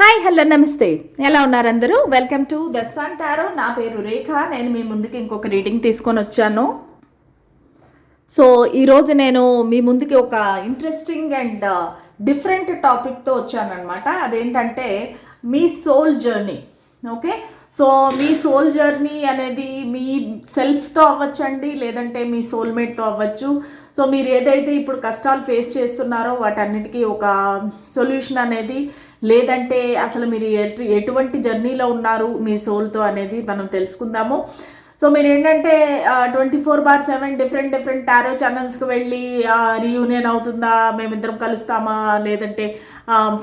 Hi hello నమస్తే. ఎలా ఉన్నారు అందరూ? Welcome to the sun tarot నా పేరు రేఖ. నేను మీ ముందుకి ఇంకొక రీడింగ్ తీసుకొని వచ్చాను. సో ఈరోజు నేను మీ ముందుకి ఒక ఇంట్రెస్టింగ్ అండ్ డిఫరెంట్ టాపిక్తో వచ్చానమాట అదేంటంటే మీ సోల్ జర్నీ ఓకే సో మీ సోల్ జర్నీ అనేది మీ సెల్ఫ్తో అవ్వచ్చండి లేదంటే మీ సోల్మేట్తో అవ్వచ్చు. సో మీరు ఏదైతే ఇప్పుడు కష్టాలు ఫేస్ చేస్తున్నారో వాటన్నిటికీ ఒక సొల్యూషన్ అనేది లేదంటే అసలు మీరు ఎటు ఎటువంటి జర్నీలో ఉన్నారు మీ సోల్తో అనేది మనం తెలుసుకుందాము. సో మీరు ఏంటంటే twenty four bar seven different different tarot ఛానల్స్కి వెళ్ళి రీయూనియన్ అవుతుందా? మేమిద్దరం కలుస్తామా? లేదంటే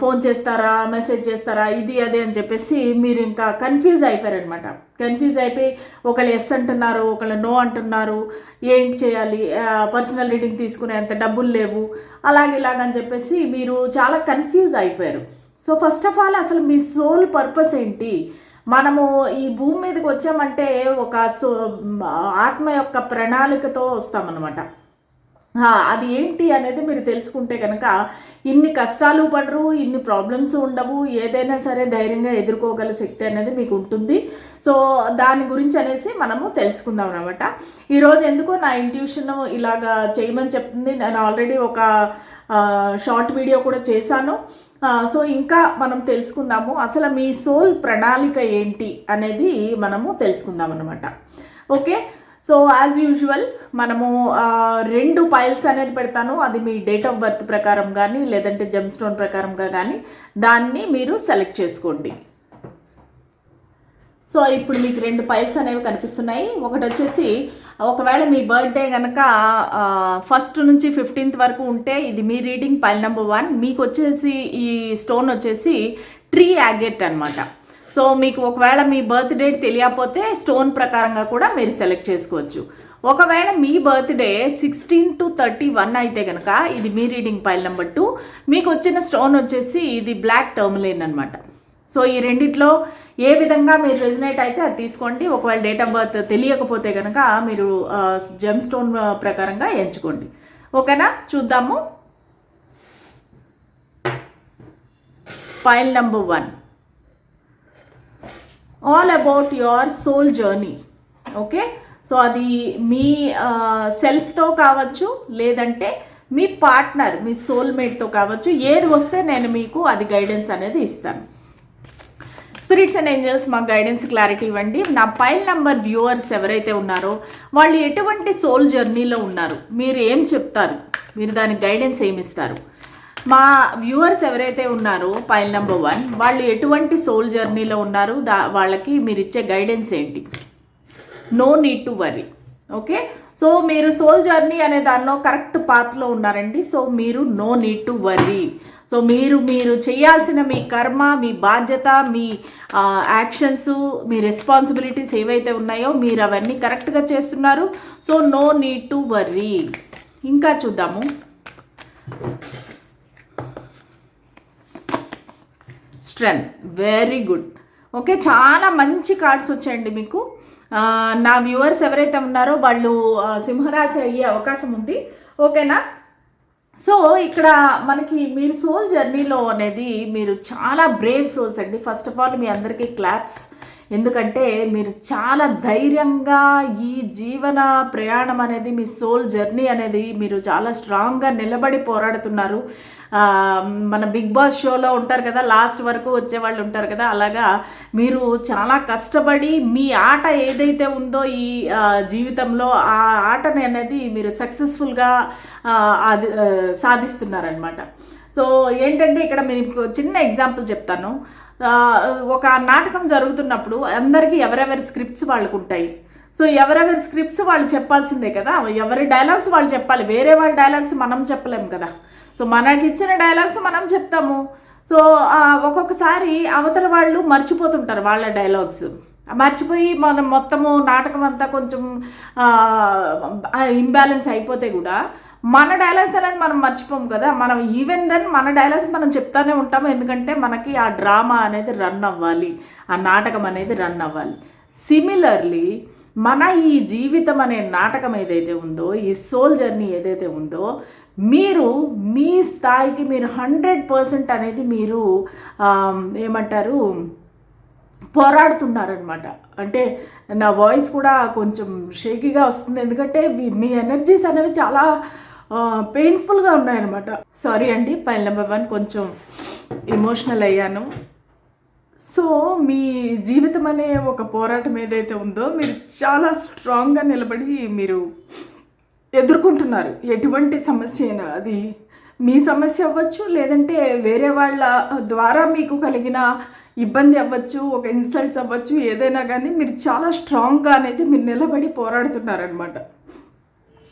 ఫోన్ చేస్తారా? మెసేజ్ చేస్తారా? ఇది అదే అని చెప్పేసి మీరు ఇంకా కన్ఫ్యూజ్ అయిపోయారనమాట కన్ఫ్యూజ్ అయిపోయి ఒకళ్ళు ఎస్ అంటున్నారు ఒకళ్ళు నో అంటున్నారు. ఏంటి చేయాలి? పర్సనల్ రీడింగ్ తీసుకునే అంత డబ్బులు లేవు. అలాగే ఇలాగని చెప్పేసి మీరు చాలా కన్ఫ్యూజ్ అయిపోయారు. సో ఫస్ట్ ఆఫ్ ఆల్ అసలు మీ సోల్ పర్పస్ ఏంటి? మనము ఈ భూమి మీదకి వచ్చామంటే ఒక సో ఆత్మ యొక్క ప్రణాళికతో వస్తామన్నమాట. అది ఏంటి అనేది మీరు తెలుసుకుంటే కనుక ఇన్ని కష్టాలు పడరు ఇన్ని ప్రాబ్లమ్స్ ఉండవు ఏదైనా సరే ధైర్యంగా ఎదుర్కోగల శక్తి అనేది మీకు ఉంటుంది. సో దాని గురించి అనేసి మనము తెలుసుకుందాం అనమాట ఈరోజు ఎందుకో నా ఇంట్యూషన్ ఇలాగా చేయమని చెప్తుంది. నేను ఆల్రెడీ ఒక షార్ట్ వీడియో కూడా చేశాను. సో ఇంకా మనం తెలుసుకుందాము అసలు మీ సోల్ ప్రణాళిక ఏంటి అనేది మనము తెలుసుకుందాం అనమాట ఓకే? సో యాజ్ యూజువల్ మనము రెండు పైల్స్ అనేది పెడతాను. అది మీ డేట్ ఆఫ్ బర్త్ ప్రకారం కానీ లేదంటే జెమ్ స్టోన్ ప్రకారంగా కానీ దాన్ని మీరు సెలెక్ట్ చేసుకోండి. సో ఇప్పుడు మీకు రెండు పైల్స్ అనేవి కనిపిస్తున్నాయి. ఒకటి వచ్చేసి ఒకవేళ మీ బర్త్డే కనుక ఫస్ట్ నుంచి ఫిఫ్టీన్త్ వరకు ఉంటే ఇది మీ రీడింగ్ పైల్ నెంబర్ వన్. మీకు వచ్చేసి ఈ స్టోన్ వచ్చేసి ట్రీ యాగెట్ అనమాట సో మీకు ఒకవేళ మీ బర్త్ డేట్ తెలియకపోతే స్టోన్ ప్రకారంగా కూడా మీరు సెలెక్ట్ చేసుకోవచ్చు. ఒకవేళ మీ birthday sixteen to thirty one అయితే కనుక ఇది మీ రీడింగ్ పైల్ నెంబర్ టూ. మీకు వచ్చిన స్టోన్ వచ్చేసి ఇది బ్లాక్ టర్మ్లేన్ అనమాట సో ఈ రెండిట్లో ఏ విధంగా మీరు రెజినేట్ అయితే అది తీసుకోండి. ఒకవేళ డేట్ ఆఫ్ బర్త్ తెలియకపోతే కనుక మీరు జెమ్ స్టోన్ ప్రకారంగా ఎంచుకోండి. ఓకేనా? చూద్దాము. File number one all about your soul journey okay so అది మీ సెల్ఫ్తో కావచ్చు లేదంటే మీ పార్ట్నర్ మీ సోల్మేట్తో కావచ్చు ఏది వస్తే నేను మీకు అది గైడెన్స్ అనేది ఇస్తాను. స్పిరిట్స్ అండ్ ఏంజల్స్ మాకు గైడెన్స్ క్లారిటీ ఇవ్వండి. నా పైల్ నంబర్ వ్యూవర్స్ ఎవరైతే ఉన్నారో వాళ్ళు ఎటువంటి సోల్ జర్నీలో ఉన్నారు మీరు ఏం చెప్తారు? మీరు దానికి గైడెన్స్ ఏమి ఇస్తారు? మా వ్యూవర్స్ ఎవరైతే ఉన్నారో పైల్ నెంబర్ వన్ వాళ్ళు ఎటువంటి సోల్ జర్నీలో ఉన్నారు? దా వాళ్ళకి మీరు ఇచ్చే గైడెన్స్ ఏంటి? No need to worry. Okay? So మీరు సోల్ జర్నీ అనే దానిలో కరెక్ట్ పాత్లో ఉన్నారండి. సో మీరు no need to worry. So మీరు మీరు చేయాల్సిన మీ కర్మ మీ బాధ్యత మీ యాక్షన్స్ మీ రెస్పాన్సిబిలిటీస్ ఏవైతే ఉన్నాయో మీరు అవన్నీ కరెక్ట్గా చేస్తున్నారు. So no need to worry. ఇంకా చూద్దాము. స్ట్రెంగ్త్. Very good. ఓకే చాలా మంచి కార్డ్స్ వచ్చాయండి మీకు. నా వ్యూవర్స్ ఎవరైతే ఉన్నారో వాళ్ళు సింహరాశి అయ్యే అవకాశం ఉంది. ఓకేనా? సో ఇక్కడ మనకి మీరు సోల్ జర్నీలో అనేది మీరు చాలా బ్రేవ్ సోల్స్ అండి. ఫస్ట్ ఆఫ్ ఆల్ మీ అందరికీ క్లాప్స్ ఎందుకంటే మీరు చాలా ధైర్యంగా ఈ జీవన ప్రయాణం అనేది మీ సోల్ జర్నీ అనేది మీరు చాలా స్ట్రాంగ్గా నిలబడి పోరాడుతున్నారు. మన బిగ్ బాస్ షోలో ఉంటారు కదా లాస్ట్ వరకు వచ్చే వాళ్ళు ఉంటారు కదా అలాగా మీరు చాలా కష్టపడి మీ ఆట ఏదైతే ఉందో ఈ జీవితంలో ఆ ఆటని అనేది మీరు సక్సెస్ఫుల్గా అది సాధిస్తున్నారనమాట సో ఏంటంటే ఇక్కడ మీకు చిన్న ఎగ్జాంపుల్ చెప్తాను. ఒక నాటకం జరుగుతున్నప్పుడు అందరికీ ఎవరెవరి స్క్రిప్ట్స్ వాళ్ళకు ఉంటాయి సో ఎవరెవరి స్క్రిప్ట్స్ వాళ్ళు చెప్పాల్సిందే కదా. ఎవరి డైలాగ్స్ వాళ్ళు చెప్పాలి. వేరే వాళ్ళ డైలాగ్స్ మనం చెప్పలేము కదా. సో మనకి ఇచ్చిన డైలాగ్స్ మనం చెప్తాము. సో ఒక్కొక్కసారి అవతల వాళ్ళు మర్చిపోతుంటారు వాళ్ళ డైలాగ్స్ మర్చిపోయి మనం మొత్తము నాటకం అంతా కొంచెం ఇంబ్యాలెన్స్ అయిపోతే కూడా మన డైలాగ్స్ అనేది మనం మర్చిపోం కదా. మనం ఈవెన్ దెన్ మన డైలాగ్స్ మనం చెప్తానే ఉంటాము. ఎందుకంటే మనకి ఆ డ్రామా అనేది రన్ అవ్వాలి. ఆ నాటకం అనేది రన్ అవ్వాలి. సిమిలర్లీ మన ఈ జీవితం అనే నాటకం ఏదైతే ఉందో ఈ సోల్ జర్నీ ఏదైతే ఉందో మీరు మీ స్థాయికి మీరు హండ్రెడ్ పర్సెంట్ అనేది మీరు ఏమంటారు పోరాడుతున్నారనమాట అంటే నా వాయిస్ కూడా కొంచెం షేకీగా వస్తుంది. ఎందుకంటే మీ- మీ ఎనర్జీస్ అనేవి చాలా పెయిన్ఫుల్గా ఉన్నాయన్నమాట. సారీ అండి పైన నెంబర్ వన్ కొంచెం ఎమోషనల్ అయ్యాను. సో మీ జీవితం అనే ఒక పోరాటం ఏదైతే ఉందో మీరు చాలా స్ట్రాంగ్గా నిలబడి మీరు ఎదుర్కొంటున్నారు. ఎటువంటి సమస్య అయినా అది మీ సమస్య అవ్వచ్చు లేదంటే వేరే వాళ్ళ ద్వారా మీకు కలిగిన ఇబ్బంది అవ్వచ్చు ఒక ఇన్సల్ట్స్ అవ్వచ్చు ఏదైనా కానీ మీరు చాలా స్ట్రాంగ్గా అనేది మీరు నిలబడి పోరాడుతున్నారనమాట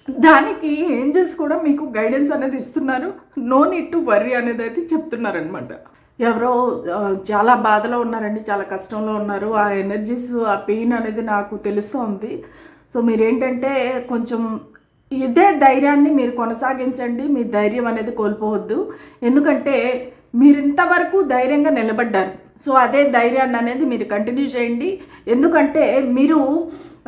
దానికి ఏంజల్స్ కూడా మీకు గైడెన్స్ అనేది ఇస్తున్నారు. నో నీడ్ టు వర్రీ అనేది అయితే చెప్తున్నారనమాట ఎవరో చాలా బాధలో ఉన్నారండి చాలా కష్టంలో ఉన్నారు. ఆ ఎనర్జీస్ ఆ పెయిన్ అనేది నాకు తెలుస్తోంది. సో మీరేంటంటే కొంచెం ఇదే ధైర్యాన్ని మీరు కొనసాగించండి. మీ ధైర్యం అనేది కోల్పోవద్దు. ఎందుకంటే మీరు ఇంతవరకు ధైర్యంగా నిలబడ్డారు. సో అదే ధైర్యాన్ని అనేది మీరు కంటిన్యూ చేయండి. ఎందుకంటే మీరు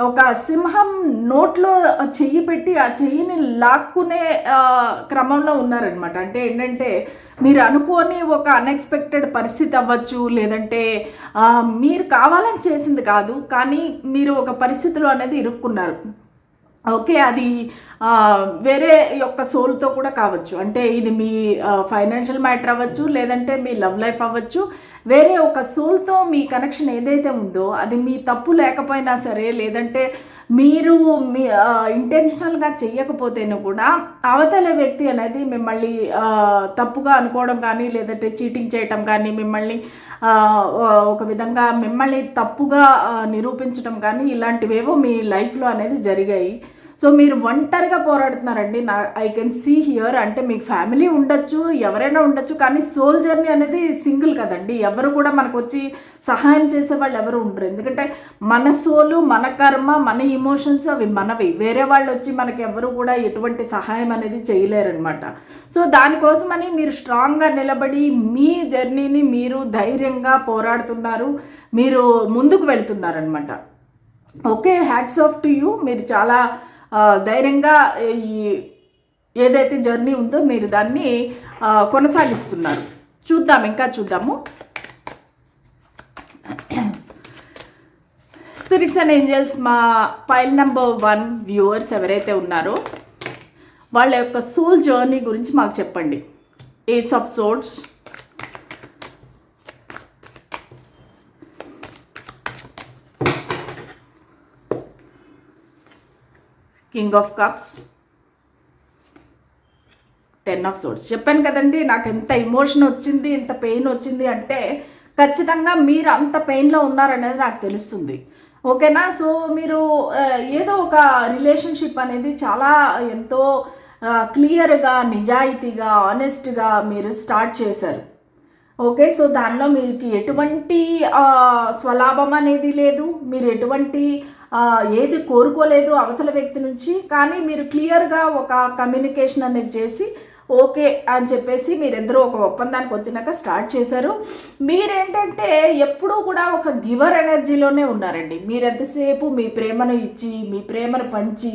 ఒక సింహం నోట్లో చెయ్యి పెట్టి ఆ చెయ్యిని లాక్కునే క్రమంలో ఉన్నారనమాట అంటే ఏంటంటే మీరు అనుకోని ఒక అన్ఎక్స్పెక్టెడ్ పరిస్థితి అవ్వచ్చు లేదంటే మీరు కావాలని చేసింది కాదు. కానీ మీరు ఒక పరిస్థితిలో అనేది ఇరుక్కున్నారు. ఓకే అది వేరే యొక్క సోల్తో కూడా కావచ్చు. అంటే ఇది మీ ఫైనాన్షియల్ మ్యాటర్ అవ్వచ్చు లేదంటే మీ లవ్ లైఫ్ అవ్వచ్చు. వేరే ఒక సోల్తో మీ కనెక్షన్ ఏదైతే ఉందో అది మీ తప్పు లేకపోయినా సరే లేదంటే మీరు మీ ఇంటెన్షనల్గా చెయ్యకపోతేనే కూడా అవతల వ్యక్తి అనేది మిమ్మల్ని తప్పుగా అనుకోవడం కానీ లేదంటే చీటింగ్ చేయటం కానీ మిమ్మల్ని ఒక విధంగా మిమ్మల్ని తప్పుగా నిరూపించడం కానీ ఇలాంటివేవో మీ లైఫ్లో అనేది జరిగాయి. సో మీరు ఒంటరిగా పోరాడుతున్నారండి. నా ఐ కెన్ సీ హియర్ అంటే మీకు ఫ్యామిలీ ఉండొచ్చు ఎవరైనా ఉండొచ్చు కానీ సోల్ జర్నీ అనేది సింగిల్ కదండి. ఎవరు కూడా మనకు వచ్చి సహాయం చేసే వాళ్ళు ఎవరు ఉండరు. ఎందుకంటే మన సోలు మన కర్మ మన ఇమోషన్స్ అవి మనవి. వేరే వాళ్ళు వచ్చి మనకి ఎవరు కూడా ఎటువంటి సహాయం అనేది చేయలేరనమాట సో దానికోసమని మీరు స్ట్రాంగ్గా నిలబడి మీ జర్నీని మీరు ధైర్యంగా పోరాడుతున్నారు. మీరు ముందుకు వెళ్తున్నారనమాట okay hats off to you మీరు చాలా ధైర్యంగా ఈ ఏదైతే జర్నీ ఉందో మీరు దాన్ని కొనసాగిస్తున్నారు. చూద్దాం ఇంకా చూద్దాము. స్పిరిట్స్ అండ్ ఏంజల్స్ మా పైల్ నెంబర్ వన్ వ్యూవర్స్ ఎవరైతే ఉన్నారో వాళ్ళ యొక్క సోల్ జర్నీ గురించి మాకు చెప్పండి. Ace of swords king of cups ten of swords చెప్పాను కదండి నాకు ఎంత ఎమోషన్ వచ్చింది ఎంత పెయిన్ వచ్చింది అంటే ఖచ్చితంగా మీరు అంత పెయిన్లో ఉన్నారనేది నాకు తెలుస్తుంది. ఓకేనా? సో మీరు ఏదో ఒక రిలేషన్షిప్ అనేది చాలా ఎంతో క్లియర్గా నిజాయితీగా ఆనెస్ట్గా మీరు స్టార్ట్ చేశారు. ఓకే? సో దానిలో మీకు ఎటువంటి స్వలాభం అనేది లేదు. మీరు ఎటువంటి ఏది కోరుకోలేదు అవతల వ్యక్తి నుంచి కానీ మీరు క్లియర్గా ఒక కమ్యూనికేషన్ అనేది చేసి ఓకే అని చెప్పేసి మీరిద్దరూ ఒక ఒప్పందానికి వచ్చినాక స్టార్ట్ చేశారు. మీరేంటంటే ఎప్పుడూ కూడా ఒక గివర్ ఎనర్జీలోనే ఉన్నారండి. మీరు ఎంతసేపు మీ ప్రేమను ఇచ్చి మీ ప్రేమను పంచి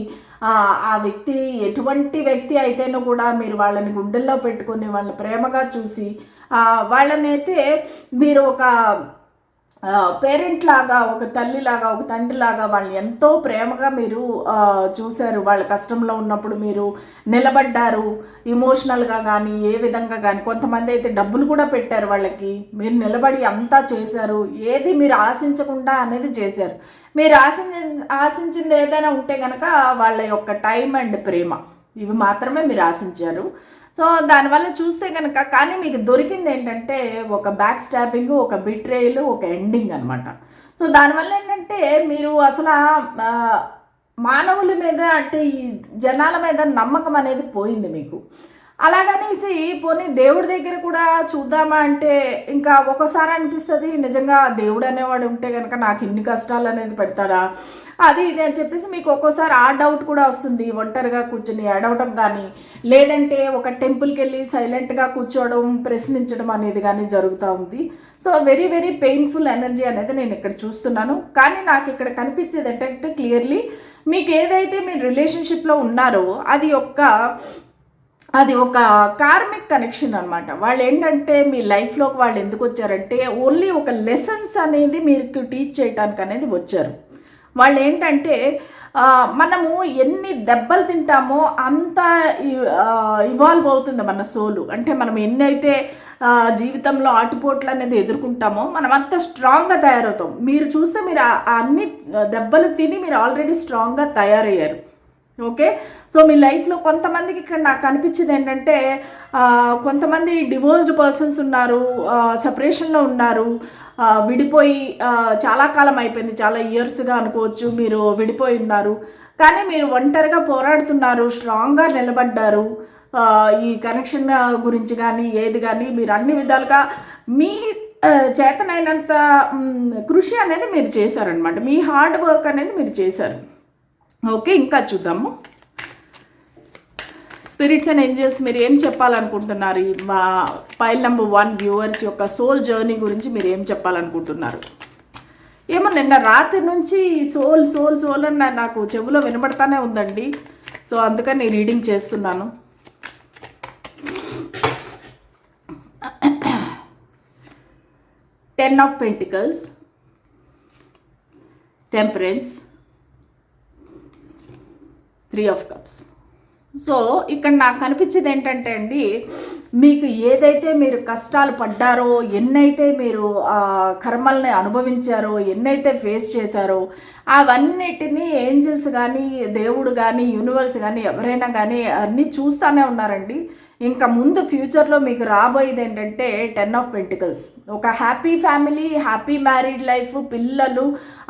ఆ వ్యక్తి ఎటువంటి వ్యక్తి అయితేనో కూడా మీరు వాళ్ళని గుండెల్లో పెట్టుకొని వాళ్ళని ప్రేమగా చూసి వాళ్ళనైతే మీరు ఒక పేరెంట్ లాగా ఒక తల్లి లాగా ఒక తండ్రి లాగా వాళ్ళని ఎంతో ప్రేమగా మీరు చూశారు. వాళ్ళ కష్టంలో ఉన్నప్పుడు మీరు నిలబడ్డారు. ఇమోషనల్గా కానీ ఏ విధంగా కానీ కొంతమంది అయితే డబ్బులు కూడా పెట్టారు వాళ్ళకి. మీరు నిలబడి అంతా చేశారు. ఏది మీరు ఆశించకుండా అనేది చేశారు. మీరు ఆశించి ఆశించింది ఏదైనా ఉంటే కనుక వాళ్ళ యొక్క టైం అండ్ ప్రేమ. ఇవి మాత్రమే మీరు ఆశించారు. సో దానివల్ల చూస్తే కనుక కానీ మీకు దొరికింది ఏంటంటే ఒక బ్యాక్ స్టాపింగ్ ఒక బిట్రేయల్ ఒక ఎండింగ్ అనమాట సో దానివల్ల ఏంటంటే మీరు అసలు మానవుల మీద అంటే ఈ జనాల మీద నమ్మకం అనేది పోయింది మీకు. అలాగనేసి పోనీ దేవుడి దగ్గర కూడా చూద్దామా అంటే ఇంకా ఒకసారి అనిపిస్తుంది నిజంగా దేవుడు అనేవాడు ఉంటే కనుక నాకు ఇన్ని కష్టాలు అనేది పెడతాడా? అది ఇది అని చెప్పేసి మీకు ఒక్కోసారి ఆ డౌట్ కూడా వస్తుంది. ఒంటరిగా కూర్చుని అడవటం కానీ లేదంటే ఒక టెంపుల్కి వెళ్ళి సైలెంట్గా కూర్చోవడం ప్రశ్నించడం అనేది కానీ జరుగుతూ ఉంది. So very very painful energy అనేది నేను ఇక్కడ చూస్తున్నాను. కానీ నాకు ఇక్కడ కనిపించేది ఏంటంటే క్లియర్లీ మీకు ఏదైతే మీరు రిలేషన్షిప్లో ఉన్నారో అది యొక్క అది ఒక కార్మిక్ కనెక్షన్ అనమాట వాళ్ళు ఏంటంటే మీ లైఫ్లోకి వాళ్ళు ఎందుకు వచ్చారంటే ఓన్లీ ఒక లెసన్స్ అనేది మీకు టీచ్ చేయడానికి అనేది వచ్చారు. వాళ్ళు ఏంటంటే మనము ఎన్ని దెబ్బలు తింటామో అంత ఇవాల్వ్ అవుతుంది మన సోలు అంటే మనం ఎన్నైతే జీవితంలో ఆటుపోట్లు అనేది ఎదుర్కొంటామో మనం అంత స్ట్రాంగ్గా తయారవుతాం. మీరు చూస్తే మీరు అన్ని దెబ్బలు తిని మీరు ఆల్రెడీ స్ట్రాంగ్గా తయారయ్యారు. ఓకే? సో మీ లైఫ్లో కొంతమందికి ఇక్కడ నాకు కనిపించింది ఏంటంటే కొంతమంది డివోర్స్డ్ పర్సన్స్ ఉన్నారు సపరేషన్లో ఉన్నారు విడిపోయి చాలా కాలం అయిపోయింది చాలా ఇయర్స్గా అనుకోవచ్చు మీరు విడిపోయి ఉన్నారు. కానీ మీరు ఒంటరిగా పోరాడుతున్నారు స్ట్రాంగ్గా నిలబడ్డారు ఈ కనెక్షన్ గురించి కానీ ఏది కానీ మీరు అన్ని విధాలుగా మీ చేతనైనంత కృషి అనేది మీరు చేశారనమాట మీ హార్డ్ వర్క్ అనేది మీరు చేశారు. ఓకే ఇంకా చూద్దాము. స్పిరిట్స్ అండ్ ఏంజల్స్ మీరు ఏం చెప్పాలనుకుంటున్నారు? మా ఫైల్ నెంబర్ వన్ వ్యూవర్స్ యొక్క సోల్ జర్నీ గురించి మీరు ఏం చెప్పాలనుకుంటున్నారు? ఏమో నిన్న రాత్రి నుంచి సోల్ సోల్ సోల్ అని నాకు చెవిలో వినబడతానే ఉందండి. సో అందుకని రీడింగ్ చేస్తున్నాను. Ten of pentacles temperance three of cups. So ఇక్కడ నాకు కనిపించేది ఏంటంటే అండి మీకు ఏదైతే మీరు కష్టాలు పడ్డారో ఎన్నైతే మీరు ఆ కర్మల్ని అనుభవించారో ఎన్నైతే ఫేస్ చేశారో అవన్నిటినీ ఏంజల్స్ కానీ దేవుడు కానీ యూనివర్స్ కానీ ఎవరైనా కానీ అన్నీ చూస్తూనే ఉన్నారండి. ఇంకా ముందు ఫ్యూచర్లో మీకు రాబోయేది ఏంటంటే టెన్ ఆఫ్ పెంటికల్స్. ఒక happy family happy married life పిల్లలు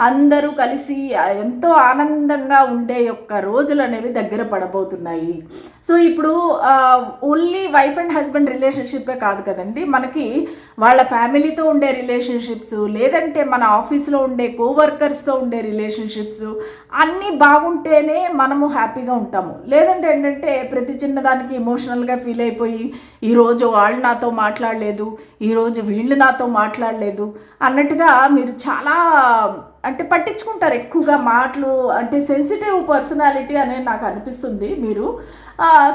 అందరూ కలిసి ఎంతో ఆనందంగా ఉండే యొక్క రోజులు అనేవి దగ్గర పడబోతున్నాయి. సో ఇప్పుడు ఓన్లీ వైఫ్ అండ్ హస్బెండ్ రిలేషన్షిప్పే కాదు కదండి. మనకి వాళ్ళ ఫ్యామిలీతో ఉండే రిలేషన్షిప్స్ లేదంటే మన ఆఫీస్లో ఉండే కోవర్కర్స్తో ఉండే రిలేషన్షిప్స్ అన్నీ బాగుంటేనే మనము హ్యాపీగా ఉంటాము. లేదంటే ఏంటంటే ప్రతి చిన్నదానికి ఇమోషనల్గా ఫీల్ అయిపోయి ఈరోజు వాళ్ళు నాతో మాట్లాడలేదు ఈరోజు వీళ్ళు నాతో మాట్లాడలేదు అన్నట్టుగా మీరు చాలా అంటే పట్టించుకుంటారు ఎక్కువగా మాటలు అంటే సెన్సిటివ్ పర్సనాలిటీ అనేది నాకు అనిపిస్తుంది మీరు.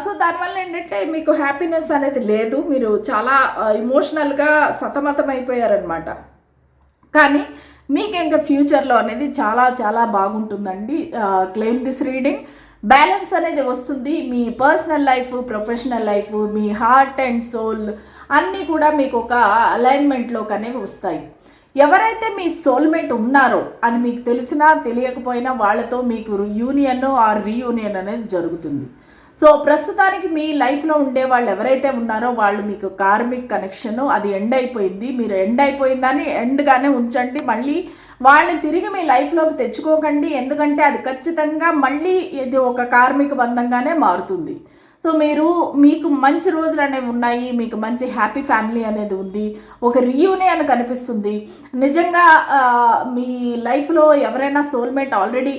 సో దానివల్ల ఏంటంటే మీకు హ్యాపీనెస్ అనేది లేదు మీరు చాలా ఇమోషనల్గా సతమతం అయిపోయారనమాట కానీ మీకు ఇంకా ఫ్యూచర్లో అనేది చాలా చాలా బాగుంటుందండి. క్లెయిమ్ దిస్ రీడింగ్ బ్యాలెన్స్ అనేది వస్తుంది. మీ పర్సనల్ లైఫ్ ప్రొఫెషనల్ లైఫ్ మీ హార్ట్ అండ్ సోల్ అన్నీ కూడా మీకు ఒక అలైన్మెంట్లోకి అనేవి వస్తాయి. ఎవరైతే మీ సోల్మేట్ ఉన్నారో అది మీకు తెలిసినా తెలియకపోయినా వాళ్ళతో మీకు యూనియన్ ఆర్ రీయూనియన్ అనేది జరుగుతుంది. సో ప్రస్తుతానికి మీ లైఫ్లో ఉండే వాళ్ళు ఎవరైతే ఉన్నారో వాళ్ళు మీకు కార్మిక్ కనెక్షన్ అది ఎండ్ అయిపోయింది. మీరు ఎండ్ అయిపోయిందని ఎండ్గానే ఉంచండి. మళ్ళీ వాళ్ళని తిరిగి మీ లైఫ్లోకి తెచ్చుకోకండి. ఎందుకంటే అది ఖచ్చితంగా మళ్ళీ ఇది ఒక కార్మిక బంధంగానే మారుతుంది. సో మీరు మీకు మంచి రోజులు అనేవి ఉన్నాయి. మీకు మంచి హ్యాపీ ఫ్యామిలీ అనేది ఉంది. ఒక రీయూనియన్ కనిపిస్తుంది. నిజంగా మీ లైఫ్లో ఎవరైనా సోల్మేట్ ఆల్రెడీ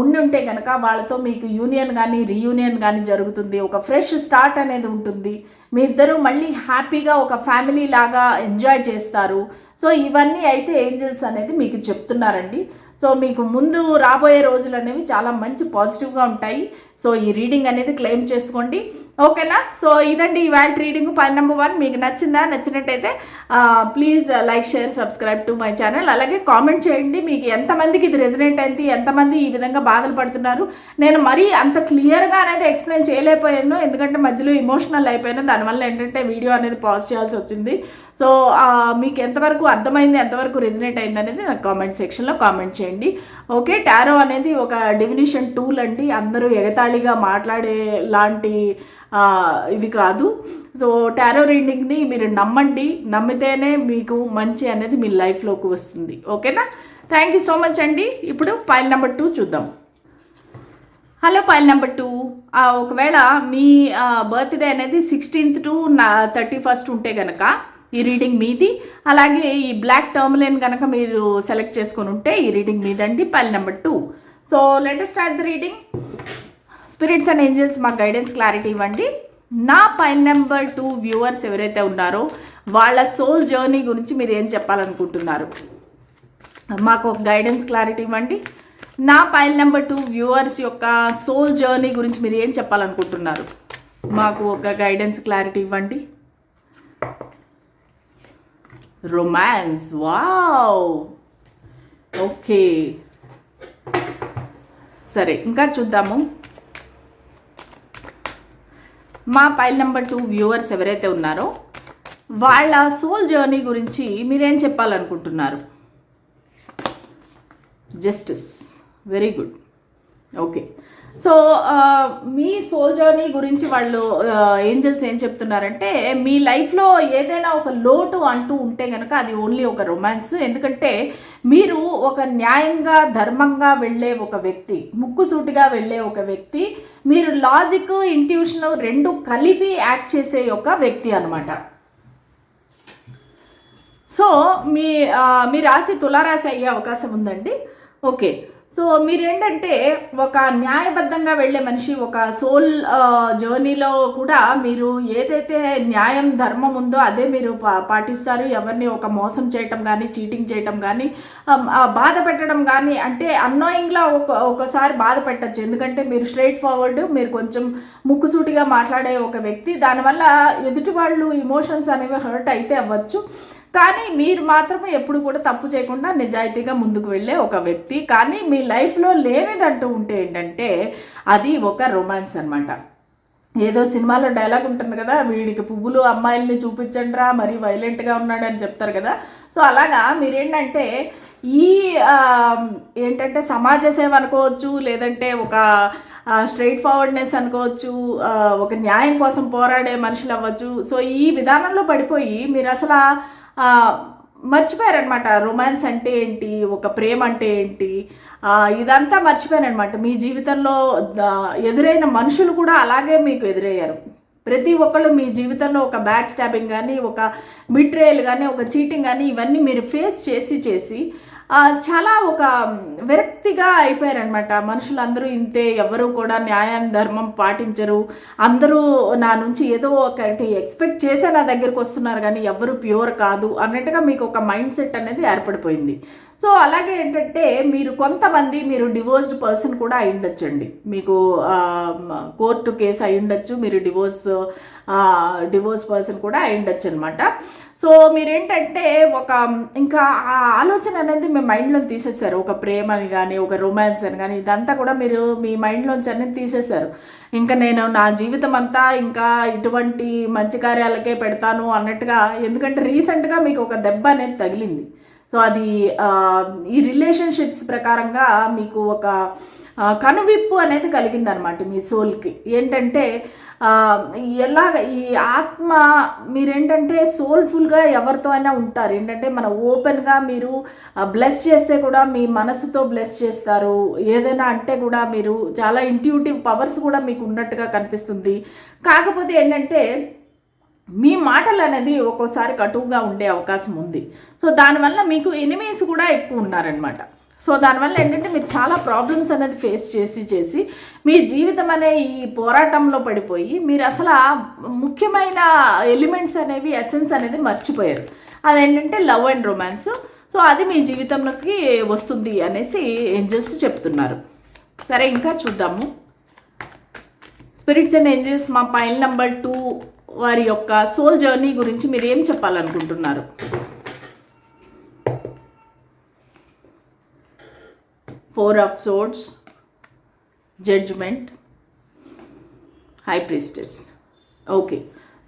ఉండి ఉంటే కనుక వాళ్ళతో మీకు యూనియన్ కానీ రీయూనియన్ కానీ జరుగుతుంది. ఒక ఫ్రెష్ స్టార్ట్ అనేది ఉంటుంది. మీ ఇద్దరు మళ్ళీ హ్యాపీగా ఒక ఫ్యామిలీ లాగా ఎంజాయ్ చేస్తారు. సో ఇవన్నీ అయితే ఏంజల్స్ అనేది మీకు చెప్తున్నారండి. సో మీకు ముందు రాబోయే రోజులు అనేవి చాలా మంచి పాజిటివ్గా ఉంటాయి. సో ఈ రీడింగ్ అనేది క్లెయిమ్ చేసుకోండి. ఓకేనా సో ఇదండి ఇవాళ రీడింగ్ పాయింట్ నెంబర్ వన్ మీకు నచ్చిందా? నచ్చినట్టయితే please like share subscribe to my channel అలాగే కామెంట్ చేయండి. మీకు ఎంతమందికి ఇది రెజినేట్ అయింది? ఎంతమంది ఈ విధంగా బాధలు పడుతున్నారు? నేను మరీ అంత క్లియర్గా అనేది ఎక్స్ప్లెయిన్ చేయలేకపోయాను. ఎందుకంటే మధ్యలో ఇమోషనల్ అయిపోయాను. దానివల్ల ఏంటంటే వీడియో అనేది పాజ్ చేయాల్సి వచ్చింది. సో మీకు ఎంతవరకు అర్థమైంది ఎంతవరకు రెజినేట్ అయింది అనేది నాకు కామెంట్ సెక్షన్లో కామెంట్ చేయండి. ఓకే టారో అనేది ఒక డివినిషన్ టూల్ అండి. అందరూ ఎగతాళిగా మాట్లాడే లాంటి ఇది కాదు. సో టారో రీడింగ్ని మీరు నమ్మండి. నమ్మితేనే మీకు మంచి అనేది మీ లైఫ్లోకి వస్తుంది. ఓకేనా? థ్యాంక్ యూ సో మచ్ అండి. ఇప్పుడు పైల్ నెంబర్ టూ చూద్దాం. హలో ఫైల్ నెంబర్ టూ ఒకవేళ మీ బర్త్డే అనేది సిక్స్టీన్త్ టు నా థర్టీ ఫస్ట్ ఉంటే కనుక ఈ రీడింగ్ మీది. అలాగే ఈ బ్లాక్ టర్మ్లైన్ కనుక మీరు సెలెక్ట్ చేసుకొని ఉంటే ఈ రీడింగ్ మీదండి pile number two so let's start the reading spirits and angels మాకు గైడెన్స్ క్లారిటీ ఇవ్వండి. నా పైల్ నెంబర్ టూ వ్యూవర్స్ ఎవరైతే ఉన్నారో వాళ్ళ సోల్ జర్నీ గురించి మీరు ఏం చెప్పాలనుకుంటున్నారు? మాకు ఒక గైడెన్స్ క్లారిటీ ఇవ్వండి. నా పైల్ నెంబర్ టూ వ్యూవర్స్ యొక్క సోల్ జర్నీ గురించి మీరు ఏం చెప్పాలనుకుంటున్నారు? మాకు ఒక గైడెన్స్ క్లారిటీ ఇవ్వండి. రొమాన్స్ వావ్ ఓకే సరే ఇంకా చూద్దాము. మా ఫైల్ నెంబర్ టూ వ్యూవర్స్ ఎవరైతే ఉన్నారో వాళ్ళ సోల్ జర్నీ గురించి మీరేం చెప్పాలనుకుంటున్నారు? Justice. Very good. Okay. So మీ సోల్ జర్నీ గురించి వాళ్ళు ఏంజల్స్ ఏం చెప్తున్నారంటే మీ లైఫ్లో ఏదైనా ఒక లోటు అంటూ ఉంటే కనుక అది ఓన్లీ ఒక రొమాన్స్. ఎందుకంటే మీరు ఒక న్యాయంగా ధర్మంగా వెళ్ళే ఒక వ్యక్తి ముక్కుసూటిగా వెళ్ళే ఒక వ్యక్తి మీరు లాజిక్ ఇంట్యూషన్ రెండు కలిపి యాక్ట్ చేసే ఒక వ్యక్తి అనమాట సో మీ మీ రాశి తులారాశి అయ్యే అవకాశం ఉందండి. ఓకే. సో మీరేంటంటే ఒక న్యాయబద్ధంగా వెళ్ళే మనిషి ఒక సోల్ జర్నీలో కూడా మీరు ఏదైతే న్యాయం ధర్మం ఉందో అదే మీరు పా పాటిస్తారు. ఎవరిని ఒక మోసం చేయటం కానీ చీటింగ్ చేయటం కానీ బాధ పెట్టడం కానీ అంటే అన్నోయింగ్లా ఒక ఒకసారి బాధ పెట్టచ్చు. ఎందుకంటే మీరు స్ట్రైట్ ఫార్వర్డ్ మీరు కొంచెం ముక్కుసూటిగా మాట్లాడే ఒక వ్యక్తి. దానివల్ల ఎదుటి వాళ్ళు ఇమోషన్స్ అనేవి హర్ట్ అయితే అవ్వచ్చు. కానీ మీరు మాత్రమే ఎప్పుడు కూడా తప్పు చేయకుండా నిజాయితీగా ముందుకు వెళ్ళే ఒక వ్యక్తి. కానీ మీ లైఫ్లో లేనిదంటూ ఉంటే ఏంటంటే అది ఒక రొమాన్స్ అనమాట ఏదో సినిమాలో డైలాగ్ ఉంటుంది కదా వీడికి పువ్వులు అమ్మాయిల్ని చూపించండిరా మరి వైలెంట్గా ఉన్నాడని చెప్తారు కదా. సో అలాగా మీరేంటంటే ఈ ఏంటంటే సమాజ సేవ అనుకోవచ్చు లేదంటే ఒక స్ట్రైట్ ఫార్వర్డ్నెస్ అనుకోవచ్చు ఒక న్యాయం కోసం పోరాడే మనుషులు అవ్వచ్చు. సో ఈ విధానంలో పడిపోయి మీరు అసలు మర్చిపోయారనమాట రొమాన్స్ అంటే ఏంటి? ఒక ప్రేమ అంటే ఏంటి? ఇదంతా మర్చిపోయారనమాట మీ జీవితంలో ఎదురైన మనుషులు కూడా అలాగే మీకు ఎదురయ్యారు. ప్రతి ఒక్కళ్ళు మీ జీవితంలో ఒక బ్యాక్ స్టాబింగ్ కానీ ఒక బిట్రేయల్ కానీ ఒక చీటింగ్ కానీ ఇవన్నీ మీరు ఫేస్ చేసి చేసి చాలా ఒక విరక్తిగా అయిపోయారనమాట మనుషులందరూ ఇంతే ఎవరు కూడా న్యాయం ధర్మం పాటించరు. అందరూ నా నుంచి ఏదో ఒకటి ఎక్స్పెక్ట్ చేసే నా దగ్గరకు వస్తున్నారు కానీ ఎవరు ప్యూర్ కాదు అన్నట్టుగా మీకు ఒక మైండ్ సెట్ అనేది ఏర్పడిపోయింది. సో అలాగే ఏంటంటే మీరు కొంతమంది మీరు డివోర్స్డ్ పర్సన్ కూడా అయి ఉండొచ్చండి. మీకు కోర్టు కేసు అయి ఉండొచ్చు మీరు డివోర్స్ డివోర్స్ పర్సన్ కూడా అయి ఉండొచ్చు అనమాట సో మీరేంటంటే ఒక ఇంకా ఆ ఆలోచన అనేది మీ మైండ్లో తీసేశారు. ఒక ప్రేమని కానీ ఒక రొమాన్స్ అని కానీ ఇదంతా కూడా మీరు మీ మైండ్లోంచి అనేది తీసేశారు. ఇంకా నేను నా జీవితం అంతా ఇంకా ఇటువంటి మంచి కార్యాలకే పెడతాను అన్నట్టుగా ఎందుకంటే రీసెంట్గా మీకు ఒక దెబ్బ అనేది తగిలింది. సో అది ఈ రిలేషన్షిప్స్ ప్రకారంగా మీకు ఒక కనువిప్పు అనేది కలిగిందనమాట మీ సోల్కి. ఏంటంటే ఆ, ఎలాగ ఈ ఆత్మ మీరేంటంటే సోల్ఫుల్గా ఎవరితో అయినా ఉంటారు. ఏంటంటే మన ఓపెన్గా మీరు బ్లెస్ చేస్తే కూడా మీ మనసుతో బ్లెస్ చేస్తారు. ఏదైనా అంటే కూడా మీరు చాలా ఇంట్యూటివ్ పవర్స్ కూడా మీకు ఉన్నట్టుగా కనిపిస్తుంది. కాకపోతే ఏంటంటే మీ మాటలు అనేది ఒక్కోసారి కటువుగా ఉండే అవకాశం ఉంది. సో దానివల్ల మీకు ఎనిమీస్ కూడా ఎక్కువ ఉన్నారనమాట సో దానివల్ల ఏంటంటే మీరు చాలా ప్రాబ్లమ్స్ అనేది ఫేస్ చేసి చేసి మీ జీవితం అనే ఈ పోరాటంలో పడిపోయి మీరు అసలు ముఖ్యమైన ఎలిమెంట్స్ అనేవి ఎసెన్స్ అనేది మర్చిపోయారు. అదేంటంటే లవ్ అండ్ రొమాన్స్ సో అది మీ జీవితంలోకి వస్తుంది అనేసి ఏంజల్స్ చెప్తున్నారు. సరే ఇంకా చూద్దాము. స్పిరిట్స్ అండ్ ఏంజల్స్ మా పైల్ నెంబర్ టూ వారి యొక్క సోల్ జర్నీ గురించి మీరు ఏం చెప్పాలనుకుంటున్నారు? Four of swords judgement high priestess okay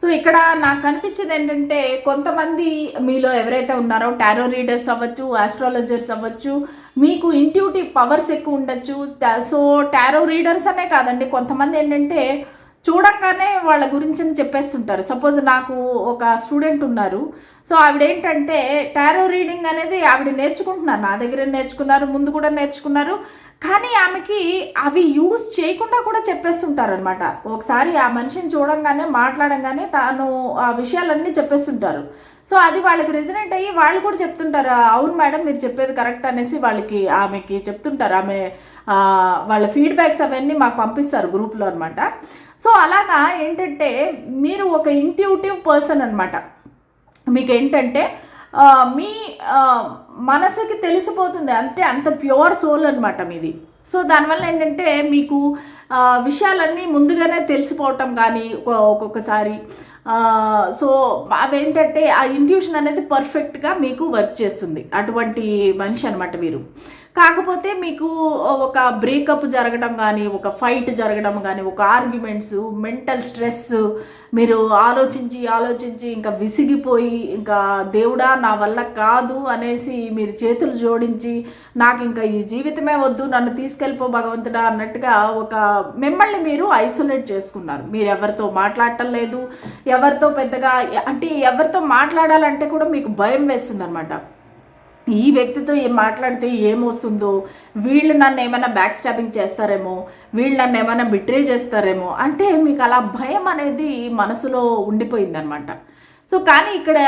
so ఇక్కడ నాకు కనిపించేది ఏంటంటే కొంతమంది మీలో ఎవరైతే ఉన్నారో టారో రీడర్స్ అవ్వచ్చు ఆస్ట్రాలజర్స్ అవ్వచ్చు మీకు ఇంట్యూటివ్ పవర్స్ ఎక్కువ ఉండొచ్చు. సో టారో రీడర్స్ అనే కాదండి. కొంతమంది ఏంటంటే చూడంగానే వాళ్ళ గురించి అని చెప్పేస్తుంటారు. సపోజ్ నాకు ఒక స్టూడెంట్ ఉన్నారు. సో ఆవిడ ఏంటంటే టారో రీడింగ్ అనేది ఆవిడ నేర్చుకుంటున్నారు. నా దగ్గర నేర్చుకున్నారు ముందు కూడా నేర్చుకున్నారు. కానీ ఆమెకి అవి యూజ్ చేయకుండా కూడా చెప్పేస్తుంటారు అనమాట ఒకసారి ఆ మనిషిని చూడంగానే మాట్లాడంగానే తాను ఆ విషయాలన్నీ చెప్పేస్తుంటారు. సో అది వాళ్ళకి రెసినెంట్ అయ్యి వాళ్ళు కూడా చెప్తుంటారు అవును మేడం మీరు చెప్పేది కరెక్ట్ అనేసి వాళ్ళకి ఆమెకి చెప్తుంటారు. ఆమె వాళ్ళ ఫీడ్బ్యాక్స్ అవన్నీ మాకు పంపిస్తారు గ్రూప్లో అనమాట సో అలాగా ఏంటంటే మీరు ఒక ఇంట్యూటివ్ పర్సన్ అనమాట మీకు ఏంటంటే మీ మనసుకి తెలిసిపోతుంది. అంటే అంత ప్యూర్ సోల్ అనమాట మీది. సో దానివల్ల ఏంటంటే మీకు విషయాలన్నీ ముందుగానే తెలిసిపోవటం కానీ ఒక్కొక్కసారి. సో అవేంటంటే ఆ ఇంట్యూషన్ అనేది పర్ఫెక్ట్గా మీకు వర్క్ చేస్తుంది. అటువంటి మనిషి అనమాట మీరు. కాకపోతే మీకు ఒక బ్రేకప్ జరగడం కానీ ఒక ఫైట్ జరగడం కానీ ఒక ఆర్గ్యుమెంట్స్ మెంటల్ స్ట్రెస్ మీరు ఆలోచించి ఆలోచించి ఇంకా విసిగిపోయి ఇంకా దేవుడా నా వల్ల కాదు అనేసి మీరు చేతులు జోడించి నాకు ఇంకా ఈ జీవితమే వద్దు నన్ను తీసుకెళ్ళిపో భగవంతుడా అన్నట్టుగా ఒక మిమ్మల్ని మీరు ఐసోలేట్ చేసుకున్నారు. మీరు ఎవరితో మాట్లాడటం లేదు ఎవరితో పెద్దగా అంటే ఎవరితో మాట్లాడాలంటే కూడా మీకు భయం వేస్తుంది అనమాట ఈ వ్యక్తితో ఏం మాట్లాడితే ఏమొస్తుందో? వీళ్ళు నన్ను ఏమైనా బ్యాక్ స్టాపింగ్ చేస్తారేమో? వీళ్ళు నన్ను ఏమైనా బిట్రే చేస్తారేమో? అంటే మీకు అలా భయం అనేది మనసులో ఉండిపోయిందనమాట సో కానీ ఇక్కడ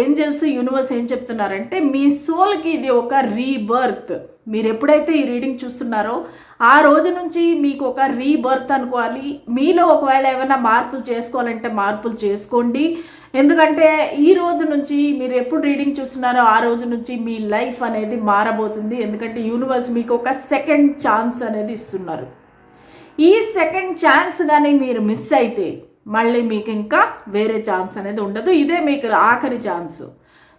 ఏంజల్స్ యూనివర్స్ ఏం చెప్తున్నారంటే మీ సోల్కి ఇది ఒక రీబర్త్ మీరు ఎప్పుడైతే ఈ రీడింగ్ చూస్తున్నారో ఆ రోజు నుంచి మీకు ఒక రీబర్త్ అనుకోవాలి. మీలో ఒకవేళ ఏమైనా మార్పులు చేసుకోవాలంటే మార్పులు చేసుకోండి. ఎందుకంటే ఈ రోజు నుంచి మీరు ఎప్పుడు రీడింగ్ చూస్తున్నారో ఆ రోజు నుంచి మీ లైఫ్ అనేది మారబోతుంది. ఎందుకంటే యూనివర్స్ మీకు ఒక సెకండ్ ఛాన్స్ అనేది ఇస్తున్నారు. ఈ సెకండ్ ఛాన్స్ కానీ మీరు మిస్ అయితే మళ్ళీ మీకు ఇంకా వేరే ఛాన్స్ అనేది ఉండదు. ఇదే మీకు ఆఖరి ఛాన్స్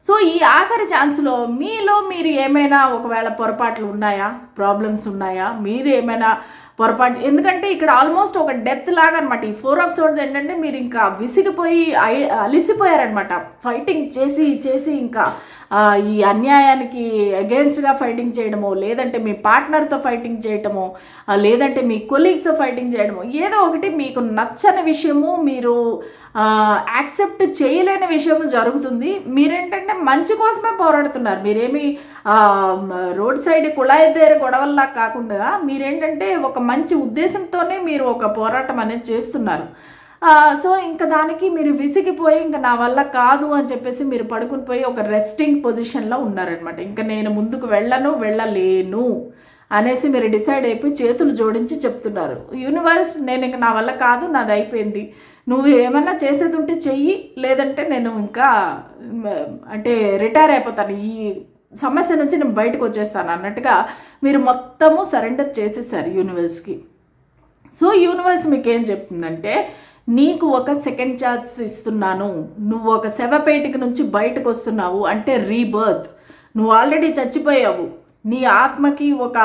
సో ఈ ఆఖరి ఛాన్స్లో మీలో మీరు ఏమైనా ఒకవేళ పొరపాట్లు ఉన్నాయా? ప్రాబ్లమ్స్ ఉన్నాయా? మీరు ఏమైనా పొరపాటు ఎందుకంటే ఇక్కడ ఆల్మోస్ట్ ఒక డెత్ లాగా అనమాట ఈ ఫోర్ ఆఫ్ సోర్స్ ఏంటంటే మీరు ఇంకా విసిగిపోయి అలిసిపోయారనమాట. ఫైటింగ్ చేసి చేసి ఇంకా ఈ అన్యాయానికి అగేన్స్ట్గా ఫైటింగ్ చేయడమో లేదంటే మీ పార్ట్నర్తో ఫైటింగ్ చేయటమో లేదంటే మీ కొలీగ్స్తో ఫైటింగ్ చేయడమో ఏదో ఒకటి మీకు నచ్చని విషయము మీరు యాక్సెప్ట్ చేయలేని విషయము జరుగుతుంది. మీరేంటంటే మంచి కోసమే పోరాడుతున్నారు. మీరేమి రోడ్ సైడ్ కుళాయి దగ్గర గొడవల్లా కాకుండా మీరేంటంటే ఒక మంచి ఉద్దేశంతోనే మీరు ఒక పోరాటం అనేది చేస్తున్నారు. సో ఇంకా దానికి మీరు విసిగిపోయి ఇంకా నా వల్ల కాదు అని చెప్పేసి మీరు పడుకుని పోయి ఒక రెస్టింగ్ పొజిషన్లో ఉన్నారనమాట ఇంకా నేను ముందుకు వెళ్ళను వెళ్ళలేను అనేసి మీరు డిసైడ్ అయిపోయి చేతులు జోడించి చెప్తున్నారు. యూనివర్స్ నేను ఇంక నా వల్ల కాదు నాది అయిపోయింది. నువ్వు ఏమన్నా చేసేది ఉంటే చెయ్యి లేదంటే నేను ఇంకా అంటే రిటైర్ అయిపోతాను. ఈ సమస్య నుంచి నేను బయటకు వచ్చేస్తాను అన్నట్టుగా మీరు మొత్తము సరెండర్ చేసేసారు యూనివర్స్కి సో యూనివర్స్ మీకు ఏం చెప్తుందంటే నీకు ఒక సెకండ్ ఛాన్స్ ఇస్తున్నాను. నువ్వు ఒక శవపేటిక నుంచి బయటకు వస్తున్నావు అంటే రీబర్త్ నువ్వు ఆల్రెడీ చచ్చిపోయావు. నీ ఆత్మకి ఒక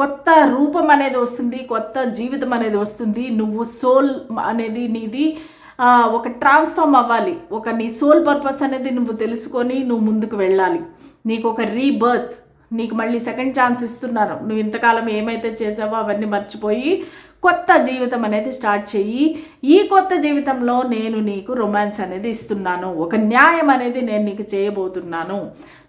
కొత్త రూపం అనేది వస్తుంది కొత్త జీవితం అనేది వస్తుంది. నువ్వు సోల్ అనేది నీది ఒక ట్రాన్స్ఫార్మ్ అవ్వాలి. ఒక నీ సోల్ పర్పస్ అనేది నువ్వు తెలుసుకొని నువ్వు ముందుకు వెళ్ళాలి. నీకు ఒక రీబర్త్ నీకు మళ్ళీ సెకండ్ ఛాన్స్ ఇస్తున్నాను నువ్వు ఇంతకాలం ఏమైతే చేసావో అవన్నీ మర్చిపోయి కొత్త జీవితం అనేది స్టార్ట్ చెయ్యి ఈ కొత్త జీవితంలో నేను నీకు రొమాన్స్ అనేది ఇస్తున్నాను. ఒక న్యాయం అనేది నేను నీకు చేయబోతున్నాను.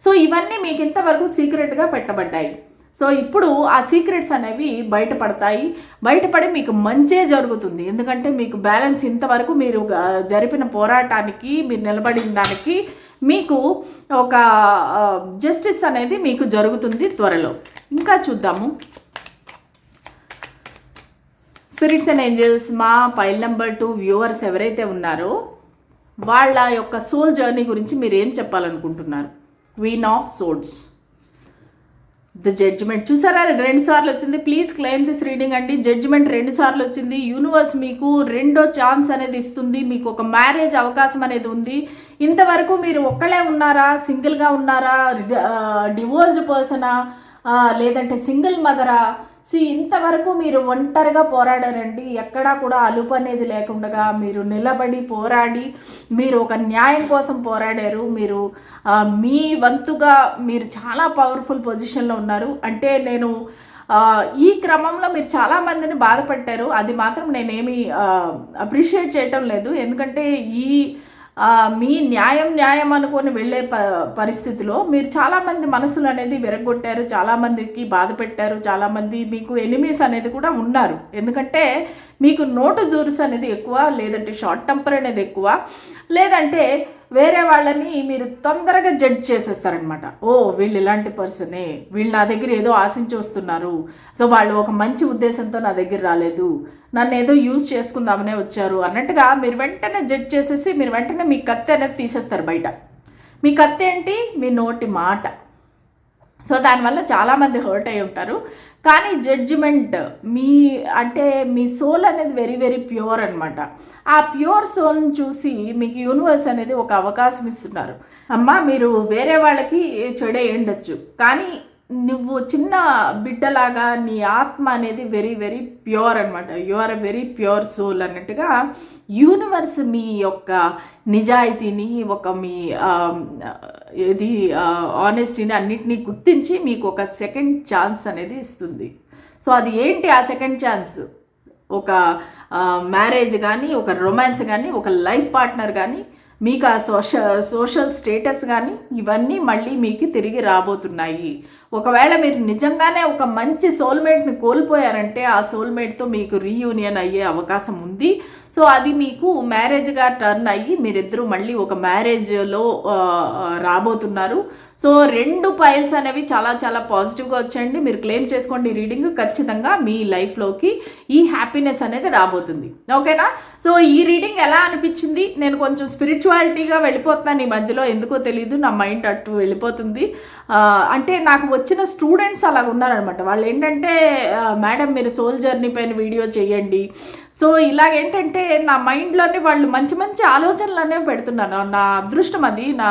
సో ఇవన్నీ మీకు ఇంతవరకు సీక్రెట్గా పెట్టబడ్డాయి. సో ఇప్పుడు ఆ సీక్రెట్స్ అనేవి బయటపడతాయి. బయటపడి మీకు మంచే జరుగుతుంది. ఎందుకంటే మీకు బ్యాలెన్స్ ఇంతవరకు మీరు జరిపిన పోరాటానికి మీరు నిలబడిన దానికి మీకు ఒక జస్టిస్ అనేది మీకు జరుగుతుంది త్వరలో. ఇంకా చూద్దాము. స్పిరిట్స్ అండ్ ఏంజల్స్ మా ఫైల్ నెంబర్ టూ వ్యూవర్స్ ఎవరైతే ఉన్నారో వాళ్ళ యొక్క సోల్ జర్నీ గురించి మీరు ఏం చెప్పాలనుకుంటున్నారు? Queen of swords the judgement చూసారా రెండు సార్లు వచ్చింది. ప్లీజ్ క్లెయిమ్ దిస్ రీడింగ్ అండి. జడ్జిమెంట్ రెండు సార్లు వచ్చింది. యూనివర్స్ మీకు రెండో ఛాన్స్ అనేది ఇస్తుంది. మీకు ఒక మ్యారేజ్ అవకాశం అనేది ఉంది. ఇంతవరకు మీరు ఒక్కళ్ళే ఉన్నారా? సింగిల్గా ఉన్నారా? డివోర్స్డ్ పర్సనా లేదంటే సింగిల్ మదరా సి ఇంతవరకు మీరు ఒంటరిగా పోరాడారండి. ఎక్కడా కూడా అలుపు అనేది లేకుండా మీరు నిలబడి పోరాడి మీరు ఒక న్యాయం కోసం పోరాడారు. మీరు మీ వంతుగా మీరు చాలా పవర్ఫుల్ పొజిషన్లో ఉన్నారు. అంటే నేను ఈ క్రమంలో మీరు చాలా మందిని అది మాత్రం నేనేమి అప్రిషియేట్ చేయటం లేదు. ఎందుకంటే ఈ మీ న్యాయం న్యాయం అనుకొని వెళ్ళే ప పరిస్థితిలో మీరు చాలామంది మనసులు అనేది విరగొట్టారు చాలామందికి బాధ పెట్టారు చాలామంది మీకు ఎనిమీస్ అనేది కూడా ఉన్నారు. ఎందుకంటే మీకు నోటు జూరుస్ అనేది ఎక్కువ లేదంటే షార్ట్ టెంపర్ అనేది ఎక్కువ లేదంటే వేరే వాళ్ళని మీరు తొందరగా జడ్జ్ చేసేస్తారనమాట ఓ వీళ్ళు ఇలాంటి పర్సనే వీళ్ళు నా దగ్గర ఏదో ఆశించి వస్తున్నారు. సో వాళ్ళు ఒక మంచి ఉద్దేశంతో నా దగ్గర రాలేదు. నన్ను ఏదో యూజ్ చేసుకుందామనే వచ్చారు. అన్నట్టుగా మీరు వెంటనే జడ్జ్ చేసేసి మీరు వెంటనే మీ కత్తి అనేది తీసేస్తారు బయట. మీ కత్తి ఏంటి? మీ నోటి మాట. సో దానివల్ల చాలామంది హర్ట్ అయి ఉంటారు. కానీ జడ్జిమెంట్ మీ అంటే మీ సోల్ అనేది వెరీ వెరీ ప్యూర్ అనమాట ఆ ప్యూర్ సోల్ని చూసి మీకు యూనివర్స్ అనేది ఒక అవకాశం ఇస్తున్నారు. అమ్మ మీరు వేరే వాళ్ళకి చెడే ఉండొచ్చు. కానీ నువ్వు చిన్న బిడ్డలాగా నీ ఆత్మ అనేది వెరీ వెరీ ప్యూర్ అనమాట you are a very pure soul అన్నట్టుగా యూనివర్స్ మీ యొక్క నిజాయితీని ఒక మీ ఇది ఆనెస్టీని అన్నిటినీ గుర్తించి మీకు ఒక సెకండ్ ఛాన్స్ అనేది ఇస్తుంది. సో అది ఏంటి ఆ సెకండ్ ఛాన్స్ ఒక మ్యారేజ్ కానీ ఒక రొమాన్స్ కానీ ఒక లైఫ్ పార్ట్నర్ కానీ మీకు ఆ సోషల్ సోషల్ స్టేటస్ కానీ ఇవన్నీ మళ్ళీ మీకు తిరిగి రాబోతున్నాయి. ఒకవేళ మీరు నిజంగానే ఒక మంచి సోల్మేట్ని కోల్పోయారంటే ఆ సోల్మేట్తో మీకు రీయూనియన్ అయ్యే అవకాశం ఉంది. సో అది మీకు మ్యారేజ్గా టర్న్ అయ్యి మీరిద్దరూ మళ్ళీ ఒక మ్యారేజ్లో రాబోతున్నారు. సో రెండు పైల్స్ అనేవి చాలా చాలా పాజిటివ్గా వచ్చండి మీరు క్లెయిమ్ చేసుకోండి ఈ రీడింగ్ ఖచ్చితంగా మీ లైఫ్లోకి ఈ హ్యాపీనెస్ అనేది రాబోతుంది. ఓకేనా? సో ఈ రీడింగ్ ఎలా అనిపించింది? నేను కొంచెం స్పిరిచువాలిటీగా వెళ్ళిపోతున్నాను ఈ మధ్యలో. ఎందుకో తెలియదు నా మైండ్ అటు వెళ్ళిపోతుంది. అంటే నాకు వచ్చిన స్టూడెంట్స్ అలాగ ఉన్నారనమాట వాళ్ళు ఏంటంటే మేడం మీరు సోల్ జర్నీ పైన వీడియో చేయండి. సో ఇలాగేంటంటే నా మైండ్లోనే వాళ్ళు మంచి మంచి ఆలోచనలు అనేవి పెడుతున్నారు. నా అదృష్టం అది. నా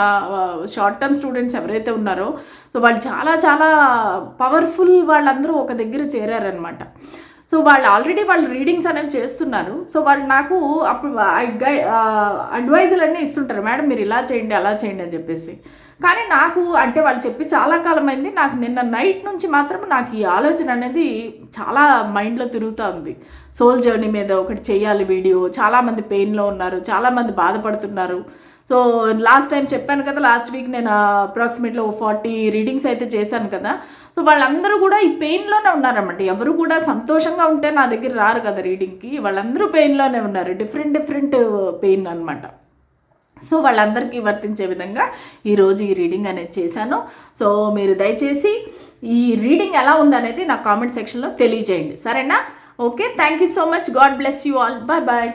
షార్ట్ టర్మ్ స్టూడెంట్స్ ఎవరైతే ఉన్నారో సో వాళ్ళు చాలా చాలా పవర్ఫుల్ వాళ్ళందరూ ఒక దగ్గర చేరారనమాట సో వాళ్ళు ఆల్రెడీ వాళ్ళు రీడింగ్స్ అనేవి చేస్తున్నారు. సో వాళ్ళు నాకు అప్పుడు అడ్వైజులు అన్నీ ఇస్తుంటారు. మేడం మీరు ఇలా చేయండి అలా చేయండి అని చెప్పేసి. కానీ నాకు అంటే వాళ్ళు చెప్పి చాలా కాలం అయింది నాకు నిన్న నైట్ నుంచి మాత్రం నాకు ఈ ఆలోచన అనేది చాలా మైండ్లో తిరుగుతూ ఉంది. సోల్ జర్నీ మీద ఒకటి చేయాలి వీడియో. చాలామంది పెయిన్లో ఉన్నారు. చాలామంది బాధపడుతున్నారు. సో లాస్ట్ టైం చెప్పాను కదా లాస్ట్ వీక్ నేను అప్రాక్సిమేట్లీ ఫార్టీ రీడింగ్స్ అయితే చేశాను కదా. సో వాళ్ళందరూ కూడా ఈ పెయిన్లోనే ఉన్నారన్నమాట. ఎవరు కూడా సంతోషంగా ఉంటే నా దగ్గర రారు కదా రీడింగ్కి. వాళ్ళందరూ పెయిన్లోనే ఉన్నారు. డిఫరెంట్ డిఫరెంట్ పెయిన్ అనమాట సో వాళ్ళందరికీ వర్తించే విధంగా ఈరోజు ఈ రీడింగ్ అనేది చేశాను. సో మీరు దయచేసి ఈ రీడింగ్ ఎలా ఉందనేది నా కామెంట్ సెక్షన్లో తెలియజేయండి. సరేనా? Okay thank you so much. God bless you all. Bye bye.